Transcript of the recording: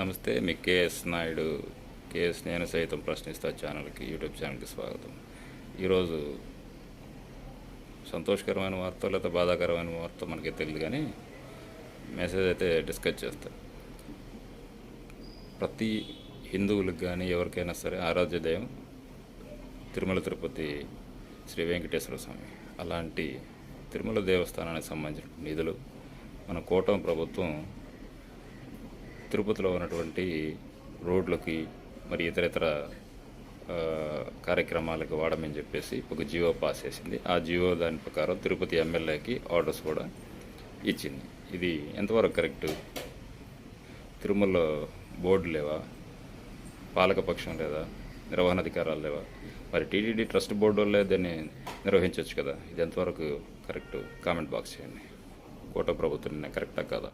నమస్తే మీ KS Naidu KS నేను సైతం ప్రశ్నిస్తా ఛానల్కి యూట్యూబ్ ఛానల్కి స్వాగతం. ఈరోజు సంతోషకరమైన వార్త లేదా బాధాకరమైన వార్త మనకి తెలియదు కానీ మెసేజ్ అయితే డిస్కస్ చేస్తా. ప్రతి హిందువులకు కానీ ఎవరికైనా సరే ఆరాధ్య దైవం తిరుమల తిరుపతి శ్రీ వెంకటేశ్వర స్వామి. అలాంటి తిరుమల దేవస్థానానికి సంబంధించిన నిధులు మన కూటమి ప్రభుత్వం తిరుపతిలో ఉన్నటువంటి రోడ్లకి మరి ఇతరితర కార్యక్రమాలకు వాడమని చెప్పేసి ఒక జియో పాస్ చేసింది. ఆ జియో దాని ప్రకారం తిరుపతి ఎమ్మెల్యేకి ఆర్డర్స్ కూడా ఇచ్చింది. ఇది ఎంతవరకు కరెక్ట్? తిరుమలలో బోర్డు లేవా? పాలకపక్షం లేదా? నిర్వహణాధికారాలు లేవా? మరి టీటీడీ ట్రస్ట్ బోర్డు వల్లే దాన్ని నిర్వహించవచ్చు కదా. ఇది ఎంతవరకు కరెక్ట్? కామెంట్ బాక్స్ చేయండి. కోట ప్రభుత్వం కరెక్టా కాదా?